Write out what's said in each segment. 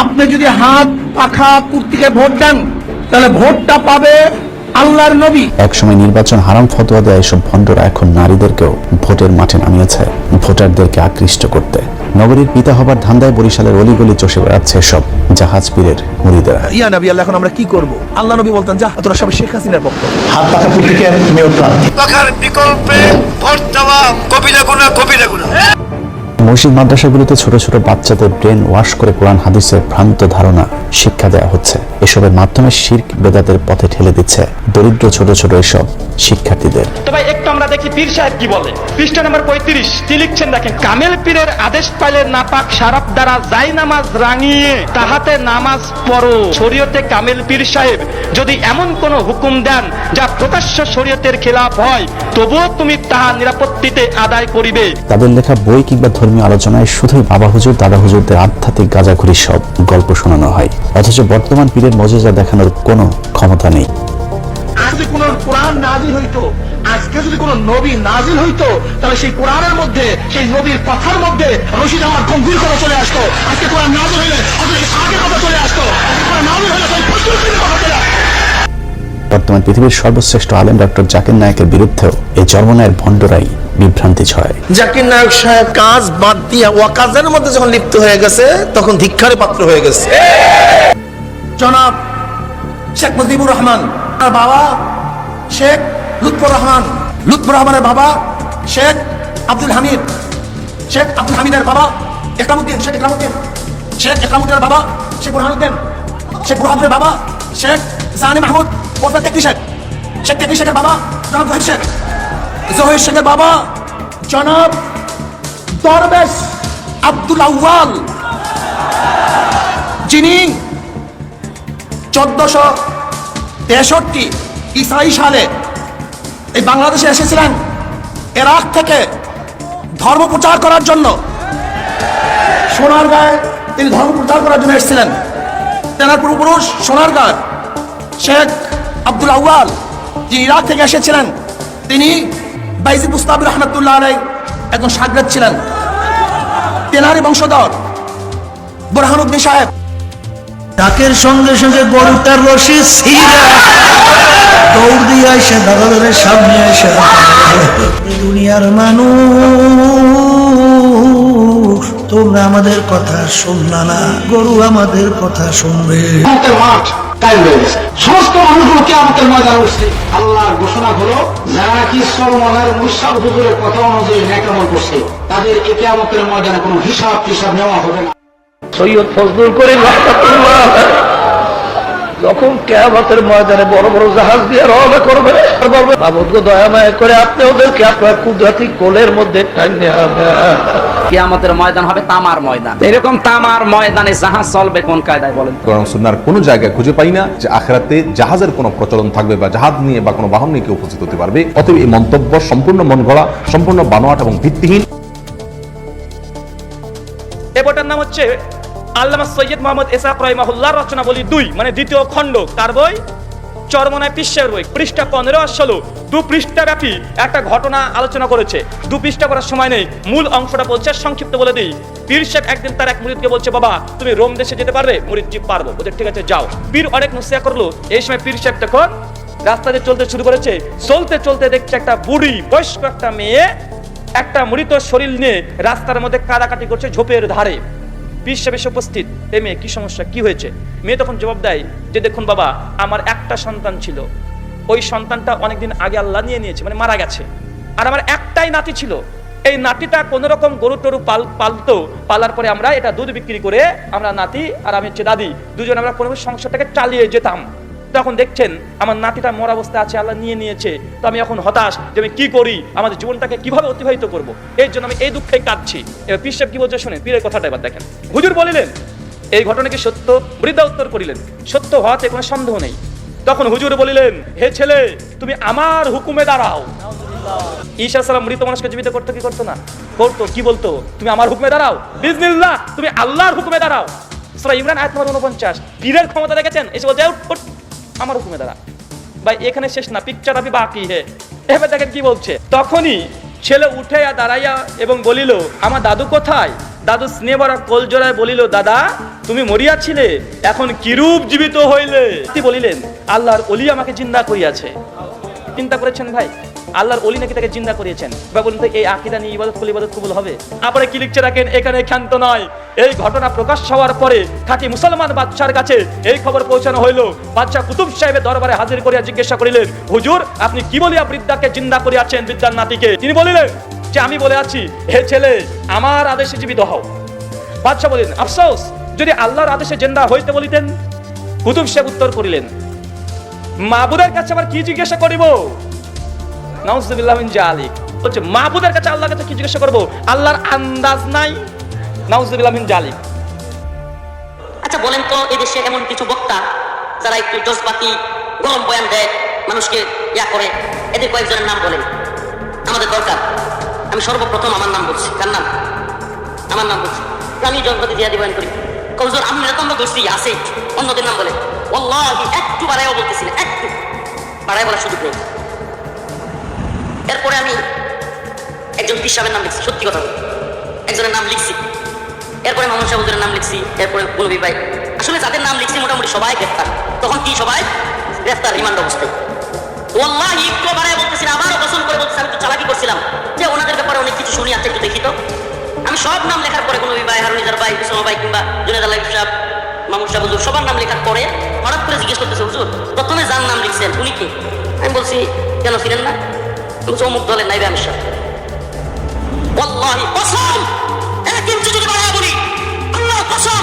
আপনি যদি হাত পাখা কুর্তিকে ভোট দেন তাহলে ভোটটা পাবে আল্লাহর নবী। একসময় নির্বাচন হারাম ফতোয়া দেয় এসব ভণ্ডরা এখন নারীদেরকেও ভোটের মাঠে নামিয়েছে ভোটারদেরকে আকৃষ্ট করতে। নগরীর পিতা হবার ধান্দায় বরিশালের অলিগলি চষে বেড়াচ্ছে সব জাহাজ পীরের মুড়িদেরা ইয়া নবী আল্লাহ এখন আমরা কি করব? আল্লাহ নবী বলতেন যা তোরা সবাই শেখ হাসিনার পক্ষ হাত পাখা কুর্তিকে মেয়র প্রার্থী? টাকার বিকল্পে ভোট দেওয়া কবিরা গুণা কবিরা গুণা। মসজিদ মাদ্রাসাগুলোতে ছোট ছোট বাচ্চাদের ব্রেন ওয়াশ করে কোরআন হাদিসের ভ্রান্ত ধারণা শিক্ষা দেওয়া হচ্ছে। এসবের মাধ্যমে শির্ক বেদাতের পথে ঠেলে দিচ্ছে দরিদ্র ছোট ছোট এসব শিক্ষার্থীদের। তবে একটু আমরা দেখি পীর সাহেব কি বলে। পৃষ্ঠা নম্বর পঁয়ত্রিশ কি লিখছেন দেখেন। কামেল পীরের আদেশ পাইলে নাপাক সারাপ দ্বারা যাই নামাজ রাঙিয়ে তাহাতে নামাজ পড়ো। শরীয়তে কামেল পীর সাহেব যদি এমন কোন হুকুম দেন যা প্রকাশ্য শরীয়তের খেলাফ হয় তবুও তুমি তাহা নিরাপত্তিতে আদায় করিবে। তাদের লেখা বই কিংবা ধর্মীয় আলোচনায় শুধুই বাবা হুজুর দাদা হুজুরদের আধ্যাত্মিক গাজাঘুরি সব গল্প শোনানো হয়। অথচ বর্তমান পীরের মজেজা দেখানোর কোনো ক্ষমতা নেই। আজ যদি কোন কোরআন নাজিল হইতো আজকে যদি কোন নবী নাজিল হইতো তাহলে সেই কোরআনের মধ্যে সেই নবীর কথার মধ্যে রশিদ আমার গম্ভীর কথা চলে আসতো। আজকে কোরআন নাজিল হইলে অথচ কথা চলে আসতো। আজকে কোরআন নাজিল হইলে কথা চলে আসতো। বর্তমান পৃথিবীর সর্বশ্রেষ্ঠ আলেম ডক্টর জাকির নায়কের বিরুদ্ধেও এই চর্মনায়ের ভণ্ডরাই বিভ্রান্তি ছড়ায়। জাকির নায়ক সাহেব কাজ বাদ দিয়া ওয়াকাজের মধ্যে যখন লিপ্ত হয়ে গেছে তখন ধিক্ষারে পাত্র হয়ে গেছে। জনাব শেখ মুজিবুর রহমান তার বাবা শেখ লুৎফর রহমান লুৎফর রহমানের বাবা শেখ আব্দুল হামিদ শেখ আব্দুল হামিদের বাবা একরামুদ্দিন শেখ একরামুদ্দিন শেখ একরামুদ্দিনের বাবা শেখ বুরহানুদ্দিন শেখ বুরহানের বাবা শেখ জাহানি মাহমুদ ওরফে তেকি শেখ শেখ তেকি শেখের বাবা জনাব শেখ। জহির শেখের বাবা, জনাব দরবেশ আব্দুল আউয়াল। যিনি চোদ্দশো তেষট্টি ইসাই সালে এই বাংলাদেশে এসেছিলেন এরাক থেকে ধর্ম প্রচার করার জন্য। সোনার গায়ে তিনি ধর্ম প্রচার করার জন্য এসেছিলেন। তেনার পূর্বপুরুষ সোনার গায়ে শেখ আব্দুল আউয়াল, যিনি ইরাক থেকে এসেছিলেন, তিনি বাইজিদ মুস্তাব রহমতুল্লাহ আলাই একজন সাগরেদ ছিলেন। তেনারি বংশধর বোরহানুদ্দিন সাহেব। ডাকের সঙ্গে সঙ্গে গরুটার রশি দৌড় দিয়ে আসে দাদাদের সামনে আসে দুনিয়ার মানুষ। তোমরা আমাদের কথা শুনলা না। গরু আমাদের কথা শুনবে। সমস্ত মানুষগুলো আমাদের ময়দানে উঠছে আল্লাহর ঘোষণা হলো যারা কি সলমানের মুসাফ হুজুরের কথা অনুযায়ী ন্যাকামল করছে? তাদের একে আমাদের ময়দানে কোনো হিসাব টিসাব নেওয়া হবে না। সৈয়দ ফজলুল করিম যখন কেয়ামতের ময়দানে বড় বড় জাহাজ দিয়ে রওনা করবে বলবে বাবুদকে দয়া মায়া করে আপনি ওদেরকে আপনার কুদরাতি কোলের মধ্যে। কিয়ামতের ময়দান হবে তামার ময়দান। এরকম তামার ময়দানে জাহাজ চলবে কোন কায়দায় বলেন? কোরআন সুন্নার কোনো জায়গায় খুঁজে পাই না যে আখেরাতে জাহাজের কোনো প্রচলন থাকবে বা জাহাজ নিয়ে বা কোনো বাহন নিয়ে কেউ উপস্থিত হতে পারবে। অতএব এই মন্তব্য সম্পূর্ণ মন গড়া সম্পূর্ণ বানোয়াট এবং ভিত্তিহীন। এ নাম হচ্ছে আল্লামা সৈয়দ মোহাম্মদ এসাক রহিমাহুল্লাহ রচনা বলি দুই মানে দ্বিতীয় খণ্ড। তার বই, চরমনায় পিসের বই, পৃষ্ঠা পনেরো আর ষোলো। দু পৃষ্ঠা ব্যাপী একটা ঘটনা আলোচনা করেছে। দু পৃষ্ঠা করার সময় নেই। মূল অংশটা বলছে, সংক্ষিপ্ত বলে দিই। পীর শেখ একদিন তার এক মুরিদকে বলছে, বাবা, তুমি রোম দেশে যেতে পারবে? মুরিদ জি পারব। বলছে, ঠিক আছে, যাও। পীর অনেক নসিয়া করল। এই সময় পীর শেখ তখন রাস্তা দিয়ে চলতে শুরু করেছে। চলতে চলতে দেখছে একটা বুড়ি, বয়স্ক একটা মেয়ে, একটা মৃত শরীর নিয়ে রাস্তার মধ্যে কাদাকাটি করছে ঝোপের ধারে। এসে উপস্থিত। এ মেয়ে, কি সমস্যা? কি হয়েছে? মেয়ে তখন জবাব দেয় যে, দেখুন বাবা, আমার একটা সন্তান ছিল। ওই সন্তানটা অনেকদিন আগে আল্লাহ নিয়ে নিয়েছে মানে মারা গেছে। আর আমার একটাই নাতি ছিল। এই নাতিটা কোন রকম গরু টরু পাল, পালতো। পালার পরে আমরা এটা দুধ বিক্রি করে, আমরা নাতি আর আমি হচ্ছে দাদি, দুজন আমরা কোনো সংসারটাকে চালিয়ে যেতাম। তখন দেখছেন আমার নাতিটা মর অবস্থা আছে আল্লাহ নিয়ে নিয়েছে। তো আমি এখন হতাশ যে আমি কি করি আমাদের জীবনটাকে কীভাবে অতিবাহিত করব? এর জন্য আমি এই দুঃখে কাঁদছি। এবার পীর কি বলছে শুনে পীরের কথাটা এবার দেখেন। হুজুর বলিলেন এই ঘটনাকে সত্য? বৃদ্ধা উত্তর করিলেন সত্য হওয়াতে কোনো সন্দেহ নেই। তখন হুজুর বলিলেন হে ছেলে তুমি আমার হুকুমে দাঁড়াও। ঈশা সালাম মৃত মানুষকে জীবিত করতো কি করতো না? করতো কি বলতো? তুমি আমার হুকুমে দাঁড়াও। বিজনিল্লাহ তুমি আল্লাহর হুকুমে দাঁড়াও। সূরা ইমরান আয়াত নম্বর 49 পীরের ক্ষমতা দেখেছেন? এসে উঠ, আমার হুকুমে দাঁড়া। ভাই, এখানে শেষ না পিকচার আপনি বাকি হে। এবার দেখেন কি বলছে। তখনই ছেলে উঠে দাঁড়াইয়া এবং বলিল, আমার দাদু কোথায়? দাদু স্নেহ স্নেহরা কোলজোড়ায় বলিল, দাদা, তুমি মরিয়াছিলে এখন কিরূপ জীবিত হইলে? বলিলেন, আল্লাহর অলি আমাকে জিন্দা করিয়াছে। চিন্তা করেছেন ভাই আল্লাহর অলি নাকি তাকে জিন্দা করিয়েছেন? বা বলুন তো, এই আকিদা নিয়ে ইবাদত করলে ইবাদত কবুল হবে? আপনি কি লিখছে রাখেন? এখানে ক্ষান্ত নয়। এই ঘটনা প্রকাশ হওয়ার পরে খাঁটি মুসলমান বাদশার কাছে এই খবর পৌঁছানো হইল। বাদশা কুতুব সাহেবের দরবারে হাজির করিয়া জিজ্ঞাসা করিলেন, হুজুর, আপনি কি বলিয়া বৃদ্ধাকে জিন্দা করিয়াছেন বৃদ্ধার নাতিকে? তিনি বলিলেন, যে আমি বলে আছি, হে ছেলে, আমার আদেশে জীবিত হও। বাদশাহ বলিলেন, আফসোস, যদি আল্লাহর আদেশে জেন্দা হইতে বলিতেন? কুতুব সাহেব উত্তর করিলেন মাহবুদের কাছে আবার কি জিজ্ঞাসা করিব? নাউজুবিল্লাহ মিন জালিক। বলছে, মাহবুদের কাছে আল্লাহর কাছে কি জিজ্ঞাসা করব? আল্লাহর আন্দাজ নাই। নাউজুবিল্লাহ মিন জালিক। আচ্ছা বলেন তো, এই দেশে এমন কিছু বক্তা যারা একটু জজবাতি, গরম বয়ান দেয়, মানুষকে ইয়া করে, এদের কয়েকজনের নাম বলেন। আমাদের দরকার। আমি সর্বপ্রথম আমার নাম বলছি। কার নাম? আমার নাম বলছি। আমি জজবাতি দিয়া বয়ান করি। কমজোর আমি এরকম ধরছি, আছে। অন্যদের নাম বলে ওল্লাহি একটু বাড়াইও বলতেছি একটু। বাড়াই বলার সুযোগ নেই। এরপরে আমি একজন পিসাবের নাম লিখছি, সত্যি কথা। একজনের নাম লিখছি। এরপরে মামুন সাহুদের নাম লিখছি, এরপরে গুলবি ভাই। আসলে যাদের নাম লিখছি মোটামুটি সবাই গ্রেফতার। তখন কি সবাই? গ্রেফতার, রিমান্ড অবস্থায়। ওয়াল্লাহি একটু বাড়ায় বলতেছি আবারও পছন্দ করে বলতেছি, আমি একটু চালাকি করছিলাম। যে ওনাদের ব্যাপারে অনেক কিছু শুনি আছে একটু দেখি তো। আমি সব নাম লেখার পরে গুলবি ভাই হারুনিজার ভাই কুসমা ভাই কিংবা জুনেদ আল্লাহ সাহেব, মামুন সাহেব সবার নাম লেখার পরে হঠাৎ করে জিজ্ঞেস করতেছে, হুজুর, প্রথমে যার নাম লিখছেন, উনি কি? আমি বলছি, কেন ছিলেন না? বলছি, অমুক দলের নাইবে আমি সাহেব কসম! এক ইঞ্চি যদি বাড়ায় বলি। আল্লাহর কসম!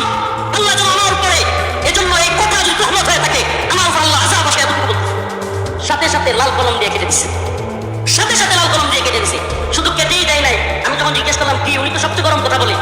আল্লাহ যেন আমার উপরে এজন্য এই কথা যদি তহমত হয়ে থাকে আমার উপর আল্লাহ আজাব আসে সাথে সাথে লাল কলম দিয়ে কেটে দিচ্ছে সাথে সাথে লাল কলম দিয়ে কেটে দিচ্ছে শুধু কেটেই দেয় নাই। আমি যখন জিজ্ঞেস করলাম কি উনি তো সবচেয়ে গরম কথা বলে।